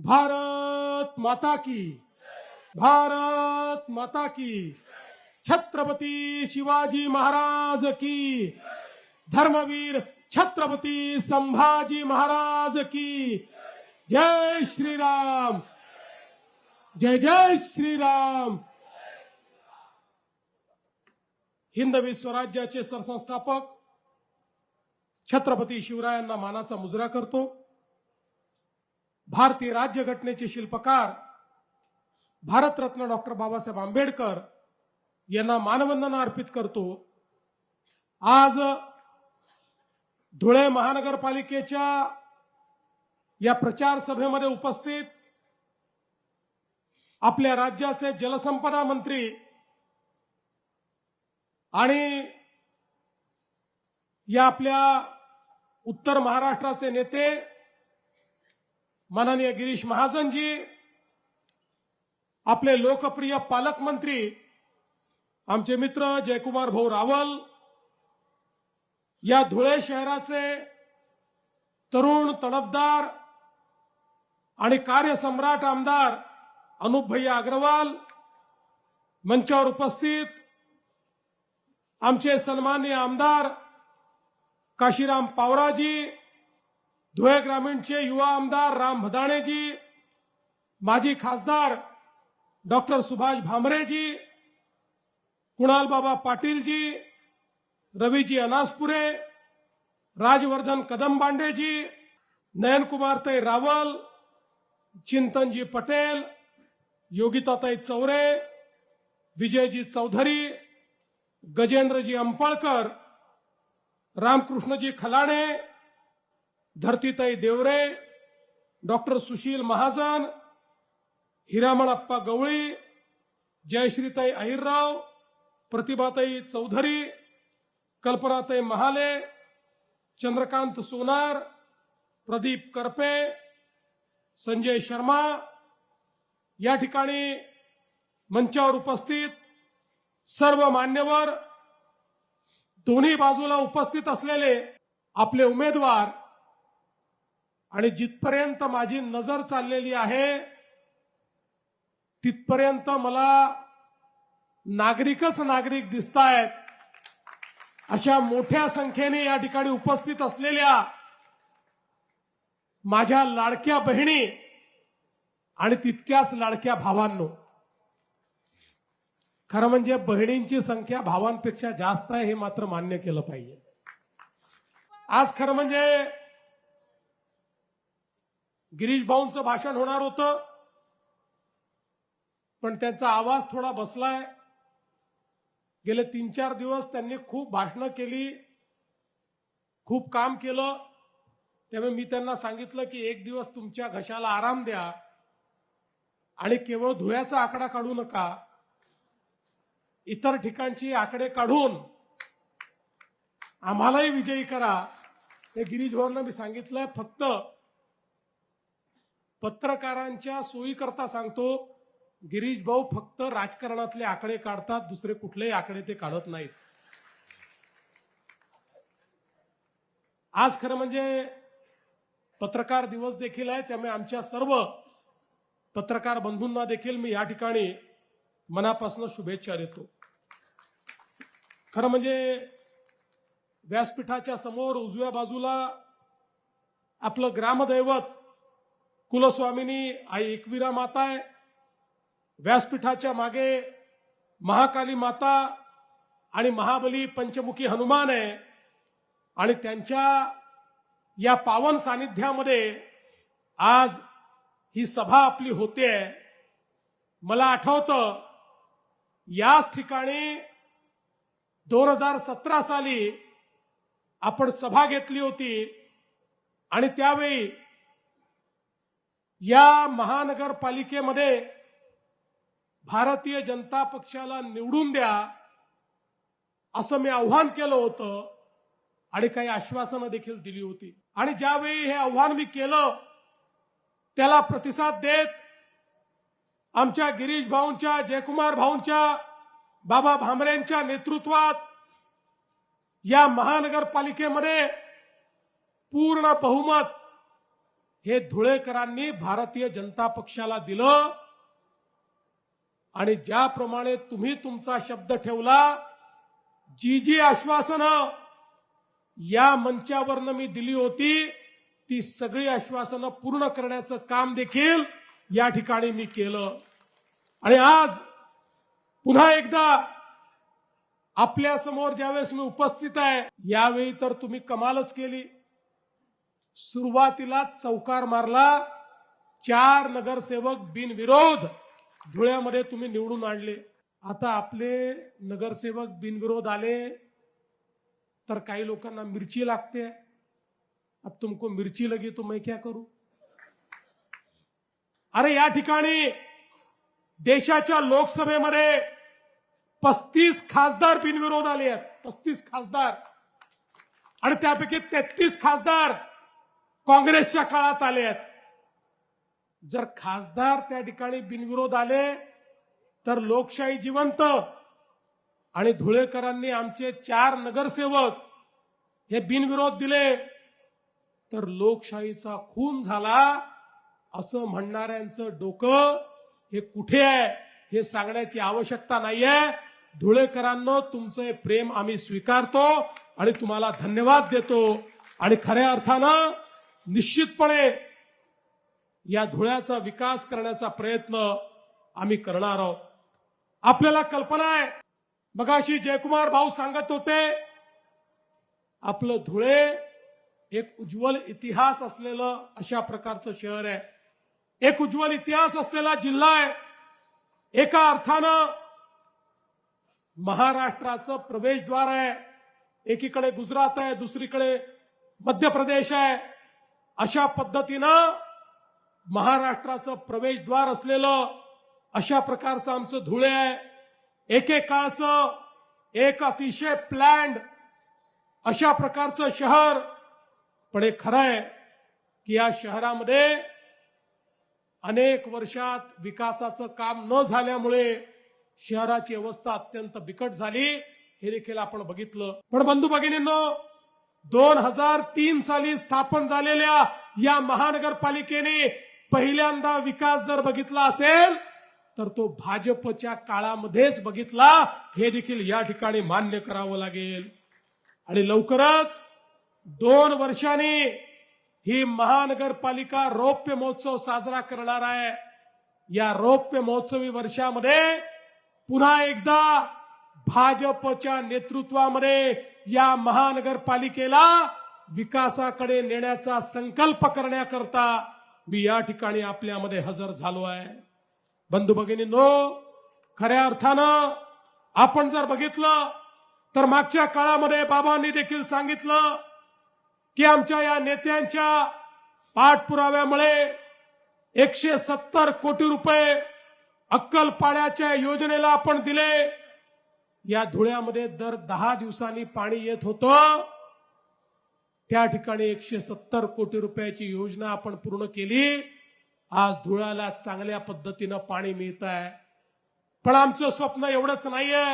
भारत माता की। भारत माता की। छत्रपती शिवाजी महाराज की। धर्मवीर छत्रपती संभाजी महाराज की। जय श्रीराम। जय जय श्रीराम। हिंदवी स्वराज्याचे सरसंस्थापक छत्रपती शिवरायांना मानाचा मुजरा करतो. भारतीय राज्यघटनेचे शिल्पकार भारतरत्न डॉक्टर बाबासाहेब आंबेडकर यांना मानवंदना अर्पित करतो. आज धुळे महानगरपालिकेच्या या प्रचार सभेमध्ये उपस्थित आपल्या राज्याचे जलसंपदा मंत्री आणि या आपल्या उत्तर महाराष्ट्राचे नेते माननीय गिरीश महाजनजी आपले लोकप्रिय पालकमंत्री आमचे मित्र जयकुमार भाऊ रावल या धुळे शहराचे तरुण तडफदार आणि कार्यसम्राट आमदार अनुप भैया अग्रवाल मंचावर उपस्थित आमचे सन्मान्य आमदार काशीराम पावराजी धुळे ग्रामीणचे युवा आमदार राम भदाणेजी माजी खासदार डॉक्टर सुभाष भामरेजी कुणाल बाबा पाटीलजी रवीजी अनासपुरे राजवर्धन कदमबांडेजी नयनकुमार तै रावल चिंतनजी पटेल योगिताताई चौरे विजयजी चौधरी गजेंद्रजी अंपळकर रामकृष्णजी खलाणे धरतीताई देवरे डॉक्टर सुशील महाजन हिरामणप्पा गवळी जयश्रीताई अहिरराव प्रतिभाताई चौधरी कल्पनाताई महाले चंद्रकांत सोनार प्रदीप करपे संजय शर्मा या ठिकाणी मंचावर उपस्थित सर्व मान्यवर दोन्ही बाजूला उपस्थित असलेले आपले उमेदवार आणि जिथपर्यंत माझी नजर चाललेली आहे तिथपर्यंत मला नागरिकच नागरिक दिसतायत. अशा मोठ्या संख्येने या ठिकाणी उपस्थित असलेल्या माझ्या लाडक्या बहिणी आणि तितक्याच लाडक्या भावांनो. खरं म्हणजे बहिणींची संख्या भावांपेक्षा जास्त आहे हे मात्र मान्य केलं पाहिजे. आज खरं म्हणजे गिरीश भाऊंचं भाषण होणार होतं. पण त्यांचा आवाज थोडा बसलाय. गेले तीन चार दिवस त्यांनी खूप भाषणं केली. खूप काम केलं. त्यामुळे मी त्यांना सांगितलं की एक दिवस तुमच्या घशाला आराम द्या आणि केवळ धुळ्याचा आकडा काढू नका. इतर ठिकाणची आकडे काढून आम्हालाही विजयी करा. हे गिरीश भाऊंना मी सांगितलंय. फक्त पत्रकारांच्या सोयीकरता सांगतो गिरीश भाऊ फक्त राजकारणातले आकडे काढतात दुसरे कुठलेही आकडे ते काढत नाहीत. आज खरं म्हणजे पत्रकार दिवस देखील आहे त्यामुळे आमच्या सर्व पत्रकार बंधूंना देखील मी या ठिकाणी मनापासून शुभेच्छा देतो. खरं म्हणजे व्यासपीठाच्या समोर उजव्या बाजूला आपलं ग्रामदैवत कुलस्वामिनी आई एकविरा माता आहे. व्यासपीठाच्या मागे महाकाली माता आणि महाबली पंचमुखी हनुमान आहे. आणि त्यांच्या या पावन सानिध्यामध्ये आज ही सभा आपली होते. मला आठवतं याच ठिकाणी दोन हजार सतरा साली आपण सभा घेतली होती. आणि त्यावेळी या महानगरपालिकेमध्ये भारतीय जनता पक्षाला निवडून द्या असं मी आव्हान केलं होतं आणि काही आश्वासनं देखील दिली होती. आणि ज्यावेळी हे आव्हान मी केलं त्याला प्रतिसाद देत आमच्या गिरीश भाऊंच्या जयकुमार भाऊंच्या बाबा भामरेंच्या नेतृत्वात या महानगरपालिकेमध्ये पूर्ण बहुमत हे धुळेकरांनी भारतीय जनता पक्षाला दिलं. आणि ज्याप्रमाणे तुम्ही तुमचा शब्द ठेवला जी जी आश्वासनं या मंचावरनं मी दिली होती ती सगळी आश्वासनं पूर्ण करण्याचं काम देखील या ठिकाणी मी केलं. आणि आज पुन्हा एकदा आपल्यासमोर ज्यावेळेस मी उपस्थित आहे यावेळी तर तुम्ही कमालच केली. सुरुवातीला चौकार मारला. चार नगरसेवक बिनविरोध धुळ्यामध्ये तुम्ही निवडून आणले. आता आपले नगरसेवक बिनविरोध आले तर काही लोकांना मिरची लागते. अब तुमको मिरची लगी तो मैं क्या करू? अरे या ठिकाणी देशाच्या लोकसभेमध्ये पस्तीस खासदार बिनविरोध आले आहेत. पस्तीस खासदार. आणि त्यापैकी तेहतीस खासदार काँग्रेसच्या काळात आले आहेत. जर खासदार त्या ठिकाणी बिनविरोध आले तर लोकशाही जिवंत. आणि धुळेकरांनी आमचे चार नगरसेवक हे बिनविरोध दिले तर लोकशाहीचा खून झाला असं म्हणणाऱ्यांचं डोकं हे कुठे आहे हे सांगण्याची आवश्यकता नाहीये. धुळेकरांनो तुमचं हे प्रेम आम्ही स्वीकारतो आणि तुम्हाला धन्यवाद देतो. आणि खऱ्या अर्थानं निश्चितपणे या धुळ्याचा विकास करण्याचा प्रयत्न आम्ही करणार आहोत. आपल्याला कल्पना आहे. मगाशी जयकुमार भाऊ सांगत होते आपलं धुळे एक उज्ज्वल इतिहास असलेलं अशा प्रकारचं शहर आहे. एक उज्ज्वल इतिहास असलेला जिल्हा आहे. एका अर्थानं महाराष्ट्राचं प्रवेशद्वार आहे. एकीकडे गुजरात आहे दुसरीकडे मध्य प्रदेश आहे. अशा पद्धतीनं महाराष्ट्राचं प्रवेशद्वार असलेलं अशा प्रकारचं आमचं धुळे आहे. एकेकाळचं एक अतिशय प्लॅन्ड अशा प्रकारचं शहर. पण हे खरं आहे की या शहरामध्ये अनेक वर्षात विकासाचं काम न झाल्यामुळे शहराची अवस्था अत्यंत बिकट झाली. हे देखील आपण बघितलं. पण बंधू भगिनींनो दोन हजार तीन साली स्थापन झालेल्या या महानगरपालिकेने पहिल्यांदा विकास जर बघितला असेल तर तो भाजपच्या काळामध्येच बघितला. हे देखील या ठिकाणी मान्य करावं लागेल. आणि लवकरच दोन वर्षांनी ही महानगरपालिका रौप्य महोत्सव साजरा करणार आहे. या रौप्य महोत्सवी वर्षामध्ये पुन्हा एकदा भाजपच्या नेतृत्वामध्ये या महानगरपालिकेला विकासाकडे नेण्याचा संकल्प करण्याकरता मी या ठिकाणी आपल्यामध्ये हजर झालो आहे. बंधू भगिनींनो खऱ्या अर्थानं आपण जर बघितलं तर मागच्या काळामध्ये बाबांनी देखील सांगितलं की आमच्या या नेत्यांच्या पाठपुराव्यामुळे एकशे सत्तर कोटी रुपये अक्कलपाड्याच्या योजनेला आपण दिले. या धुळ्यामध्ये दर दहा दिवसांनी पाणी येत होतं. त्या ठिकाणी एकशे सत्तर कोटी रुपयाची योजना आपण पूर्ण केली. आज धुळ्याला चांगल्या पद्धतीनं पाणी मिळत आहे पण आमचं स्वप्न एवढंच नाहीये.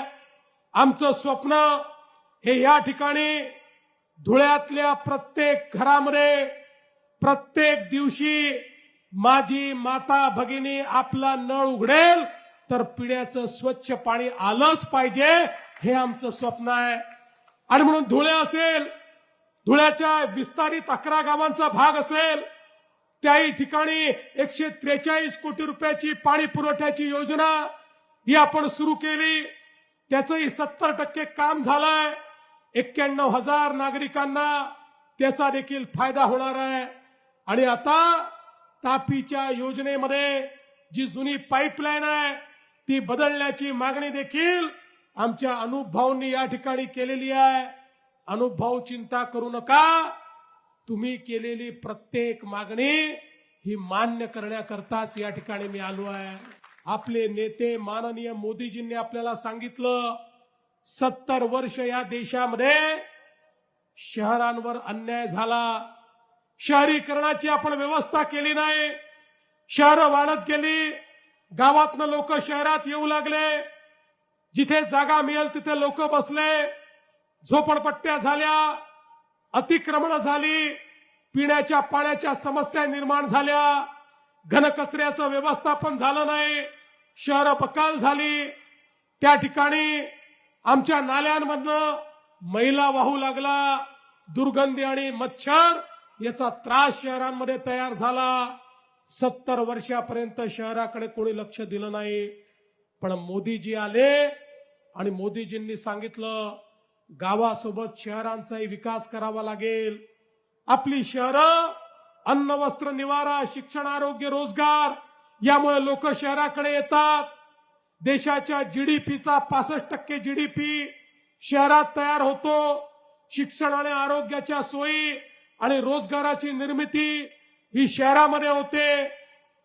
आमचं स्वप्न हे या ठिकाणी धुळ्यातल्या प्रत्येक घरामध्ये प्रत्येक दिवशी माझी माता भगिनी आपला नळ उघडेल. तर पिण्याचं स्वच्छ पाणी आलंच पाहिजे हे आमचं स्वप्न आहे. आणि म्हणून धुळे असेल धुळ्याच्या विस्तारित अकरा गावांचा भाग असेल त्याही ठिकाणी एकशे त्रेचाळीस कोटी रुपयाची पाणी पुरवठ्याची योजना ही आपण सुरू केली. त्याचंही सत्तर टक्के काम झालंय. एक्क्याण्णव हजार नागरिकांना त्याचा देखील फायदा होणार आहे. आणि आता तापीच्या योजनेमध्ये जी जुनी पाईपलाईन आहे ती बदलण्याची मागणी देखील आमच्या अनुभवांनी या ठिकाणी केलेली आहे. अनुभव चिंता करू नका. तुम्ही केलेली प्रत्येक मागणी ही मान्य करण्याकरताच या ठिकाणी मी आलो आहे. आपले नेते माननीय मोदीजींनी आपल्याला सांगितलं सत्तर वर्ष या देशामध्ये शहरांवर अन्याय झाला. शहरीकरणाची आपण व्यवस्था केली नाही. शहरं वाढत गेली. गावातनं लोक शहरात येऊ लागले. जिथे जागा मिळेल तिथे लोक बसले. झोपडपट्ट्या झाल्या. अतिक्रमण झाली. पिण्याच्या पाण्याच्या समस्या निर्माण झाल्या. घनकचऱ्याचं व्यवस्थापन झालं नाही. शहर बकाल झाली. त्या ठिकाणी आमच्या नाल्यांमधनं मैला वाहू लागला. दुर्गंधी आणि मच्छर याचा त्रास शहरांमध्ये तयार झाला. सत्तर वर्षापर्यंत शहराकडे कोणी लक्ष दिलं नाही. पण मोदीजी आले आणि मोदीजींनी सांगितलं गावासोबत शहरांचाही विकास करावा लागेल. आपली शहरं अन्न वस्त्र निवारा शिक्षण आरोग्य रोजगार यामुळे लोक शहराकडे येतात. देशाच्या जीडीपीचा पासष्ट टक्के जीडीपी शहरात तयार होतो. शिक्षण आणि आरोग्याच्या सोयी आणि रोजगाराची निर्मिती ही शहरामध्ये होते.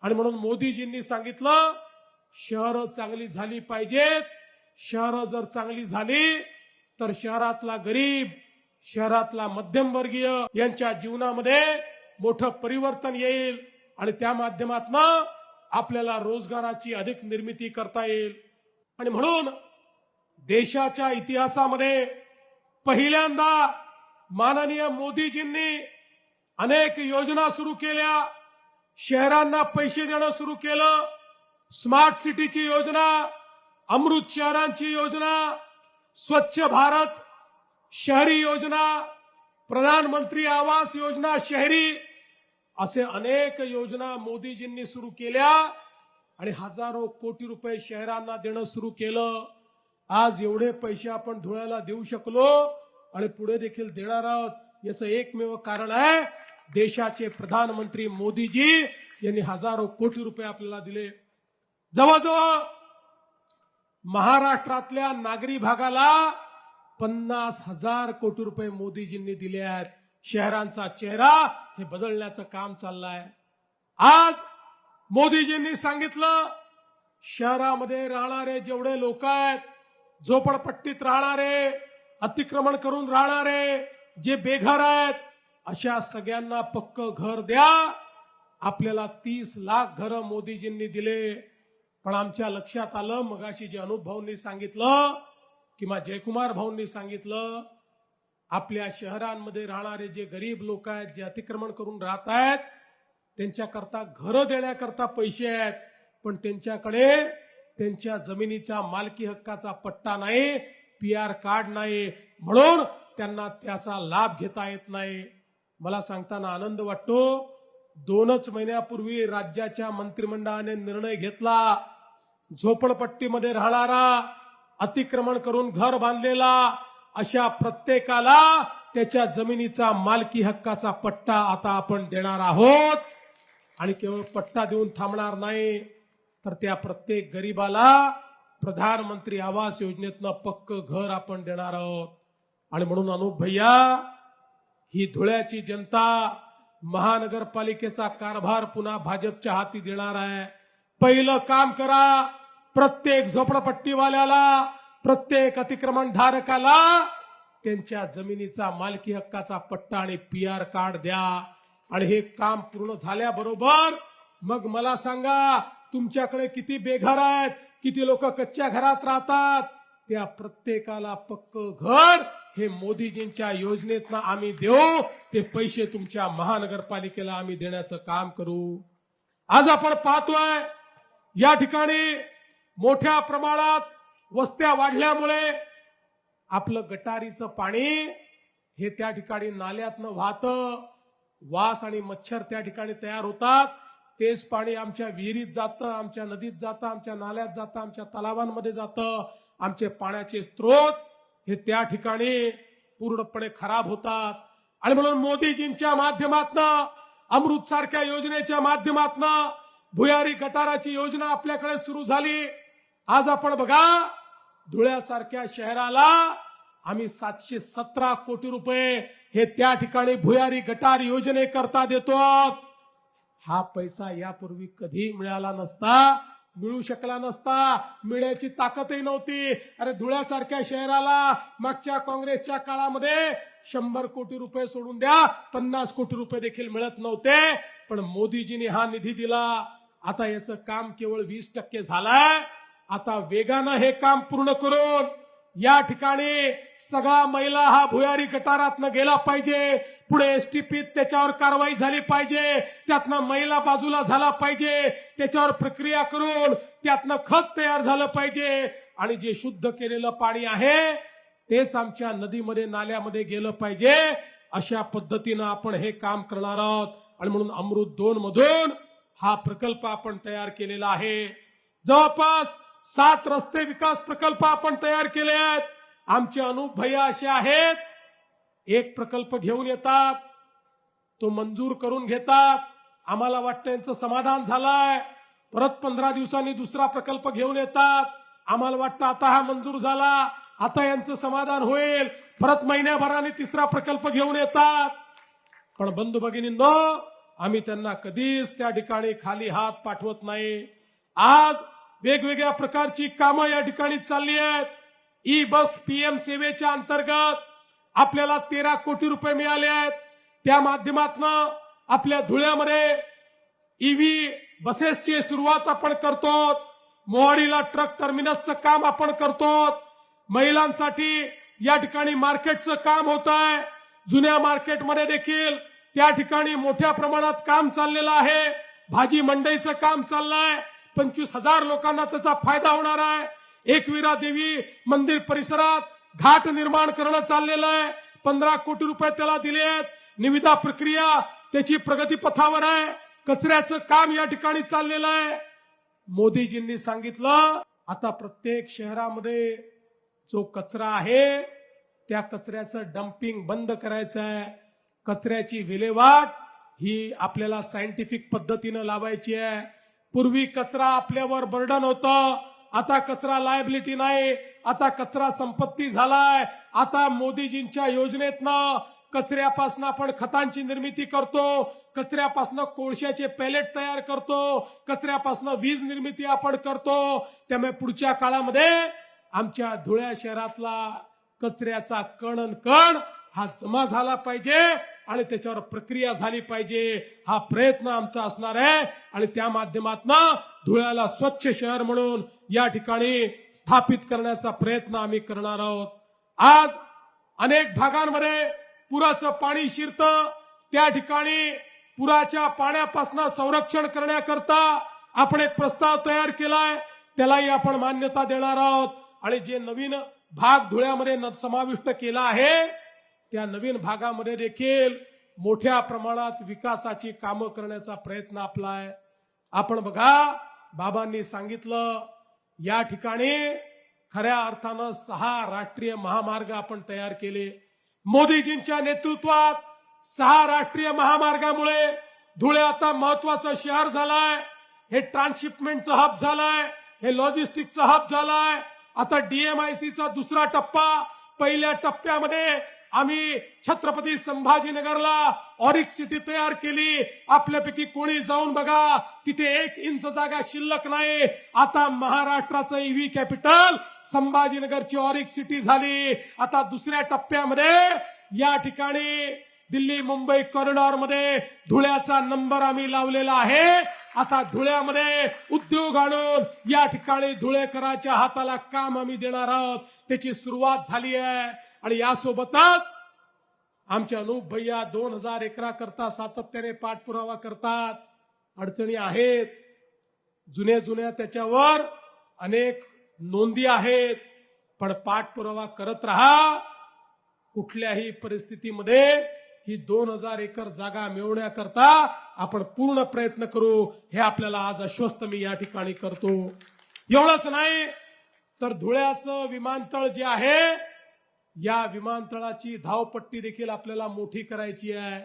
आणि म्हणून मोदीजींनी सांगितलं शहरं चांगली झाली पाहिजेत. शहरं जर चांगली झाली तर शहरातला गरीब शहरातला मध्यमवर्गीय यांच्या जीवनामध्ये मोठं परिवर्तन येईल. आणि त्या माध्यमातून आपल्याला रोजगाराची अधिक निर्मिती करता येईल. आणि म्हणून देशाच्या इतिहासामध्ये पहिल्यांदा माननीय मोदीजींनी अनेक योजना सुरू केल्या. शहरांना पैसे देणं सुरू केलं. स्मार्ट सिटीची योजना अमृत शहरांची योजना स्वच्छ भारत शहरी योजना प्रधानमंत्री आवास योजना शहरी असे अनेक योजना मोदीजींनी सुरू केल्या आणि हजारो कोटी रुपये शहरांना देणं सुरू केलं. आज एवढे पैसे आपण धुळ्याला देऊ शकलो आणि पुढे देखील देणार आहोत याचं एकमेव कारण आहे देशाचे प्रधानमंत्री मोदीजी यांनी हजारो कोटी रुपये आपल्याला दिले. जवळजवळ महाराष्ट्रातल्या नागरी भागाला पन्नास हजार कोटी रुपये मोदीजींनी दिले आहेत. शहरांचा चेहरा हे बदलण्याचं काम चाललंय. आज मोदीजींनी सांगितलं शहरामध्ये राहणारे जेवढे लोक आहेत झोपडपट्टीत राहणारे अतिक्रमण करून राहणारे जे बेघर आहेत अशा सगळ्यांना पक्क घर द्या. आपल्याला तीस लाख घरं मोदीजींनी दिले. पण आमच्या लक्षात आलं मगाशी जे अनुप भाऊंनी सांगितलं किंवा जयकुमार भाऊंनी सांगितलं आपल्या शहरांमध्ये राहणारे जे गरीब लोक आहेत जे अतिक्रमण करून राहत आहेत त्यांच्याकरता घरं देण्याकरता पैसे आहेत पण त्यांच्याकडे त्यांच्या जमिनीचा मालकी हक्काचा पट्टा नाही पी आर कार्ड नाही म्हणून त्यांना त्याचा लाभ घेता येत नाही. मला सांगताना आनंद वाटतो. दोनच महिन्यापूर्वी राज्याच्या मंत्रिमंडळाने निर्णय घेतला. झोपडपट्टीमध्ये राहणारा अतिक्रमण करून घर बांधलेला अशा प्रत्येकाला त्याच्या जमिनीचा मालकी हक्काचा पट्टा आता आपण देणार आहोत. आणि केवळ पट्टा देऊन थांबणार नाही तर त्या प्रत्येक गरीबाला प्रधानमंत्री आवास योजनेतनं पक्क घर आपण देणार आहोत. आणि म्हणून अनुप भैया ही धुळ्याची जनता महानगरपालिकेचा कारभार पुन्हा भाजपच्या हाती देणार आहे. पहिलं काम करा. प्रत्येक झोपडपट्टीवाल्याला प्रत्येक अतिक्रमण धारकाला त्यांच्या जमिनीचा मालकी हक्काचा पट्टा आणि पी आर कार्ड द्या. आणि हे काम पूर्ण झाल्याबरोबर मग मला सांगा तुमच्याकडे किती बेघर आहेत? किती लोक कच्च्या घरात राहतात? त्या प्रत्येकाला पक्क घर हे मोदीजींच्या योजनेतनं आम्ही देऊ ते पैसे तुमच्या महानगरपालिकेला आम्ही देण्याचं काम करू. आज आपण पाहतोय या ठिकाणी मोठ्या प्रमाणात वस्त्या वाढल्यामुळे आपलं गटारीचं पाणी हे त्या ठिकाणी नाल्यातनं वाहतं वास आणि मच्छर त्या ठिकाणी तयार होतात. तेच पाणी आमच्या विहिरीत जातं आमच्या नदीत जातं आमच्या नाल्यात जातं आमच्या तलावांमध्ये जातं. आमचे पाण्याचे स्रोत हे त्या ठिकाणी पूर्णपणे खराब होतात. आणि म्हणून मोदीजींच्या माध्यमातनं अमृत सारख्या योजनेच्या माध्यमातनं भुयारी गटाराची योजना आपल्याकडे सुरू झाली. आज आपण बघा धुळ्यासारख्या शहराला आम्ही सातशे सतरा कोटी रुपये हे त्या ठिकाणी भुयारी गटार योजनेकरता देतो. हा पैसा यापूर्वी कधी मिळाला नसता. मिळू शकला नसता. मिळण्याची ताकदही नव्हती. अरे धुळ्यासारख्या शहराला मागच्या काँग्रेसच्या काळामध्ये शंभर कोटी रुपये सोडून द्या. पन्नास कोटी रुपये देखील मिळत नव्हते. पण मोदीजींनी हा निधी दिला. आता याचं काम केवळ वीस टक्के झालंय. आता वेगानं हे काम पूर्ण करून या ठिकाणी सगळा महिला हा भुयारी गटारातनं गेला पाहिजे. पुढे एसटीपीत त्याच्यावर कारवाई झाली पाहिजे. त्यातनं महिला बाजूला झाला पाहिजे. त्याच्यावर प्रक्रिया करून त्यातनं खत तयार झालं पाहिजे. आणि जे शुद्ध केलेलं पाणी आहे तेच आमच्या नदीमध्ये नाल्यामध्ये गेलं पाहिजे. अशा पद्धतीनं आपण हे काम करणार आहोत. आणि म्हणून अमृत दोन मधून हा प्रकल्प आपण तयार केलेला आहे. जवळपास सात रस्ते विकास प्रकल्प आपण तयार केले आहेत. आमचे अनुप भैया असे आहेत. एक प्रकल्प घेऊन येतात. तो मंजूर करून घेतात. आम्हाला वाटतं यांचं समाधान झालंय. परत पंधरा दिवसांनी दुसरा प्रकल्प घेऊन येतात. आम्हाला वाटतं आता हा मंजूर झाला. आता यांचं समाधान होईल. परत महिन्याभराने तिसरा प्रकल्प घेऊन येतात. पण बंधू भगिनींनो आम्ही त्यांना कधीच त्या ठिकाणी खाली हात पाठवत नाही. आज वेगवेगळ्या प्रकारची कामं या ठिकाणी चालली आहेत. ई बस पीएम सेवेच्या अंतर्गत आपल्याला तेरा कोटी रुपये मिळाले आहेत. त्या माध्यमातनं आपल्या धुळ्यामध्ये ईव्ही बसेसची सुरुवात आपण करतो मोहाडीला ट्रक टर्मिनसचं काम आपण करतो महिलांसाठी या ठिकाणी मार्केटचं काम होत आहे. जुन्या मार्केटमध्ये देखील त्या ठिकाणी मोठ्या प्रमाणात काम चाललेलं आहे. भाजी मंडईचं काम चाललंय. पंचवीस हजार लोकांना त्याचा फायदा होणार आहे. एकवीरा देवी मंदिर परिसरात घाट निर्माण करणं चाललेलं आहे. पंधरा कोटी रुपये त्याला दिले आहेत. निविदा प्रक्रिया त्याची प्रगती पथावर आहे. कचऱ्याचं काम या ठिकाणी चाललेलं आहे. मोदीजींनी सांगितलं आता प्रत्येक शहरामध्ये जो कचरा आहे त्या कचऱ्याचं डम्पिंग बंद करायचं आहे. कचऱ्याची विल्हेवाट ही आपल्याला सायंटिफिक पद्धतीनं लावायची आहे. पूर्वी कचरा आपल्यावर बर्डन होतं. आता कचरा लायबिलिटी नाही. आता कचरा संपत्ती झालाय. आता मोदीजींच्या योजनेतनं कचऱ्यापासून आपण खतांची निर्मिती करतो. कचऱ्यापासून कोळशाचे पॅलेट तयार करतो. कचऱ्यापासून वीज निर्मिती आपण करतो. त्यामुळे पुढच्या काळामध्ये आमच्या धुळ्या शहरातला कचऱ्याचा कण कण हा जमा झाला पाहिजे. आणि त्याच्यावर प्रक्रिया झाली पाहिजे. हा प्रयत्न आमचा असणार आहे. आणि त्या माध्यमातून धुळ्याला स्वच्छ शहर म्हणून या ठिकाणी स्थापित करण्याचा प्रयत्न आम्ही करणार आहोत. आज अनेक भागांमध्ये पुराचं पाणी शिरतं. त्या ठिकाणी पुराच्या पाण्यापासून संरक्षण करण्याकरता आपण एक प्रस्ताव तयार केलाय. त्यालाही आपण मान्यता देणार आहोत. आणि जे नवीन भाग धुळ्यामध्ये न- समाविष्ट केला आहे त्या नवीन भागामध्ये देखील मोठ्या प्रमाणात विकासाची कामं करण्याचा प्रयत्न आपला आहे. आपण बघा बाबांनी सांगितलं या ठिकाणी खऱ्या अर्थानं सहा राष्ट्रीय महामार्ग आपण तयार केले. मोदीजींच्या नेतृत्वात सहा राष्ट्रीय महामार्गामुळे धुळे आता महत्वाचं शहर झालाय. हे ट्रान्सशिपमेंटचं हब झालाय हे लॉजिस्टिकचं हब झालाय. आता डीएमआयसीचा दुसरा टप्पा पहिल्या टप्प्यामध्ये आम्ही छत्रपती संभाजीनगरला ऑरिक सिटी तयार केली. आपल्यापैकी कोणी जाऊन बघा तिथे एक इंच जागा शिल्लक नाही. आता महाराष्ट्राचं ईव्ही कॅपिटल संभाजीनगरची ऑरिक सिटी झाली. आता दुसऱ्या टप्प्यामध्ये या ठिकाणी दिल्ली मुंबई कॉरिडॉरमध्ये धुळ्याचा नंबर आम्ही लावलेला आहे. आता धुळ्यामध्ये उद्योग आणून या ठिकाणी धुळेकराच्या हाताला काम आम्ही देणार आहोत. त्याची सुरुवात झाली आहे. आणि यासोबतच आमच्या अनुप भैया दोन हजार एकरा करता सातत्याने पाठपुरावा करतात. अडचणी आहेत. जुन्या जुन्या त्याच्यावर अनेक नोंदी आहेत. पण पाठपुरावा करत राहा. कुठल्याही परिस्थितीमध्ये ही दोन हजार एकर जागा मिळवण्याकरता आपण पूर्ण प्रयत्न करू. हे आपल्याला आज आश्वस्त मी या ठिकाणी करतो. एवढंच नाही तर धुळ्याचं विमानतळ जे आहे या विमानतळाची धावपट्टी देखील आपल्याला मोठी करायची आहे.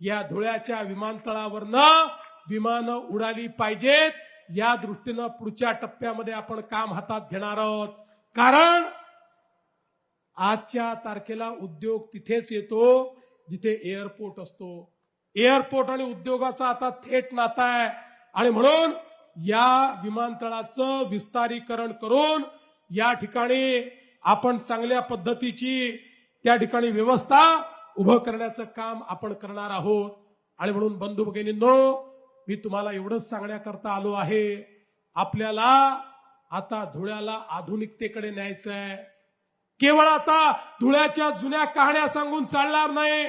या धुळ्याच्या विमानतळावरनं विमानं उडाली पाहिजेत. या दृष्टीनं पुढच्या टप्प्यामध्ये आपण काम हातात घेणार आहोत. कारण आजच्या तारखेला उद्योग तिथेच येतो जिथे एअरपोर्ट असतो. एअरपोर्ट आणि उद्योगाचा आता थेट नाता आहे. आणि म्हणून या विमानतळाचं विस्तारीकरण करून या ठिकाणी आपण चांगल्या पद्धतीची त्या ठिकाणी व्यवस्था उभं करण्याचं काम आपण करणार आहोत. आणि म्हणून बंधू भगिनींनो मी तुम्हाला एवढंच सांगण्याकरता आलो आहे. आपल्याला आता धुळ्याला आधुनिकतेकडे न्यायचं आहे केवळ आता धुळ्याच्या जुन्या कहाण्या सांगून चालणार नाही.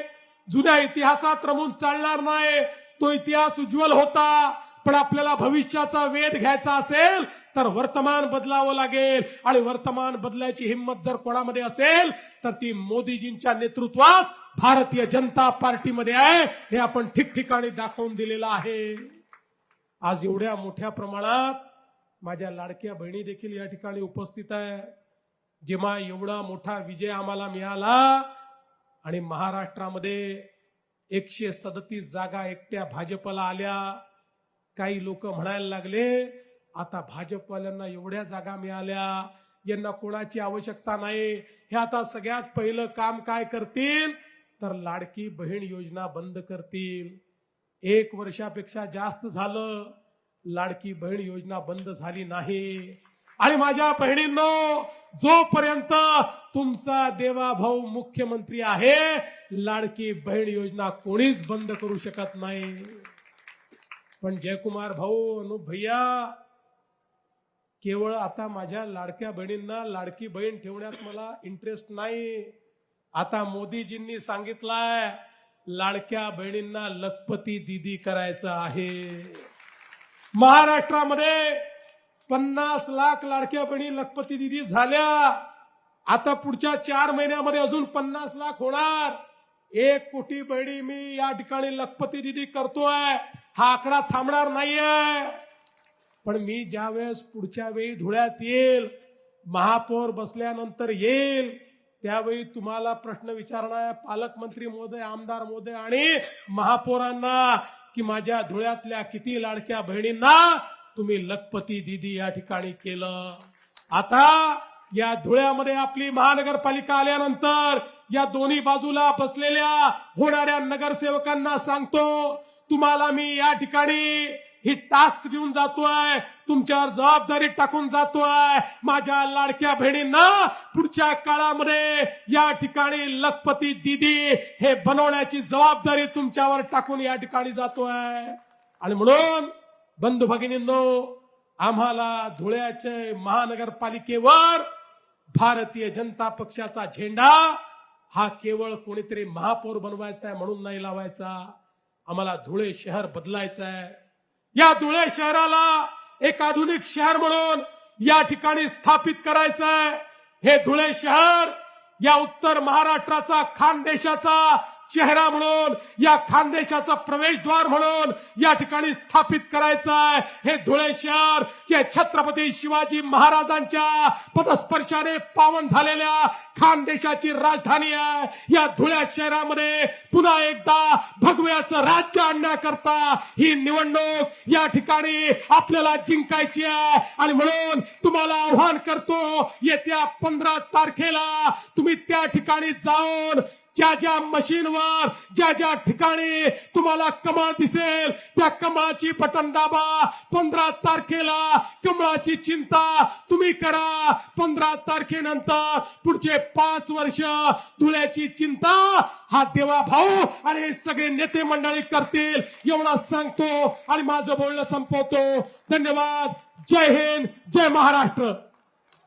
जुन्या इतिहासात रमून चालणार नाही. तो इतिहास उज्ज्वल होता. पण आपल्याला भविष्याचा वेध घ्यायचा असेल तर वर्तमान बदलावं लागेल. आणि वर्तमान बदलायची हिंमत जर कोणामध्ये असेल तर ती मोदीजींच्या नेतृत्वात भारतीय जनता पार्टीमध्ये आहे. हे आपण ठिकठिकाणी दाखवून दिलेलं आहे. आज एवढ्या मोठ्या प्रमाणात माझ्या लाडक्या बहिणी देखील या ठिकाणी उपस्थित आहे. जेव्हा एवढा मोठा विजय आम्हाला मिळाला आणि महाराष्ट्रामध्ये एकशे सदतीस जागा एकट्या भाजपला आल्या काही लोक म्हणायला लागले आता भाजपवाल्यांना एवढ्या जागा मिळाल्या यांना कोणाची आवश्यकता नाही. हे आता सगळ्यात पहिलं काम काय करतील? तर लाडकी बहीण योजना बंद करतील. एक वर्षापेक्षा जास्त झालं लाडकी बहीण योजना बंद झाली नाही. आणि माझ्या बहिणींनो जोपर्यंत तुमचा देवाभाऊ मुख्यमंत्री आहे लाडकी बहीण योजना कोणीच बंद करू शकत नाही. पण जयकुमार भाऊ अनु भैया केवळ आता माझ्या लाडक्या बहिणींना लाडकी बहीण ठेवण्यात मला इंटरेस्ट नाही. आता मोदीजींनी सांगितलंय लाडक्या बहिणींना लखपती दिदी करायचं आहे. महाराष्ट्रामध्ये पन्नास लाख लाडक्या बहिणी लखपती दिदी झाल्या. आता पुढच्या चार महिन्यामध्ये अजून पन्नास लाख होणार. एक कोटी बहिणी मी या ठिकाणी लखपती दिदी करतोय. हा आकडा थांबणार नाहीये. पण मी ज्या वेळेस पुढच्या वेळी धुळ्यात येईल महापौर बसल्यानंतर येईल त्यावेळी तुम्हाला प्रश्न विचारणार पालकमंत्री महोदय आमदार महोदय आणि महापौरांना की माझ्या धुळ्यातल्या किती लाडक्या बहिणींना तुम्ही लखपती दिदी या ठिकाणी केलं. आता या धुळ्यामध्ये आपली महानगरपालिका आल्यानंतर या दोन्ही बाजूला बसलेल्या होणाऱ्या नगरसेवकांना सांगतो तुम्हाला मी या ठिकाणी ही टास्क देऊन जातोय. तुमच्यावर जबाबदारी टाकून जातोय. माझ्या लाडक्या बहिणींना पुढच्या काळामध्ये या ठिकाणी लखपती दिदी हे बनवण्याची जबाबदारी तुमच्यावर टाकून या ठिकाणी जातोय. आणि म्हणून बंधू भगिनींनो आम्हाला धुळ्याचे महानगरपालिकेवर भारतीय जनता पक्षाचा झेंडा हा केवळ कोणीतरी महापौर बनवायचा आहे म्हणून नाही लावायचा. आम्हाला धुळे शहर बदलायचं आहे या धुळे शहराला एक आधुनिक शहर म्हणून या ठिकाणी स्थापित करायचं आहे हे धुळे शहर या उत्तर महाराष्ट्राचा खानदेशाचा चेहरा म्हणून या खानदेशाचा प्रवेशद्वार म्हणून या ठिकाणी स्थापित करायचं आहे. हे धुळे शहर जे छत्रपती शिवाजी महाराजांच्या पदस्पर्शाने पावन झालेल्या खानदेशाची राजधानी आहे. या धुळ्या शहरामध्ये पुन्हा एकदा भगव्याचं राज्य आणण्याकरता ही निवडणूक या ठिकाणी आपल्याला जिंकायची आहे. आणि म्हणून तुम्हाला आव्हान करतो येत्या पंधरा तारखेला तुम्ही त्या ठिकाणी जाऊन ज्या ज्या मशीनवर ज्या ज्या ठिकाणी तुम्हाला कमळ दिसेल त्या कमळाची बटन दाबा. पंधरा तारखेला कमळाची चिंता तुम्ही करा. पंधरा तारखेनंतर पुढचे पाच वर्ष धुळ्याची चिंता हा देवा भाऊ आणि हे सगळे नेते मंडळी करतील. एवढा सांगतो आणि माझं बोलणं संपवतो. धन्यवाद. जय हिंद. जय महाराष्ट्र.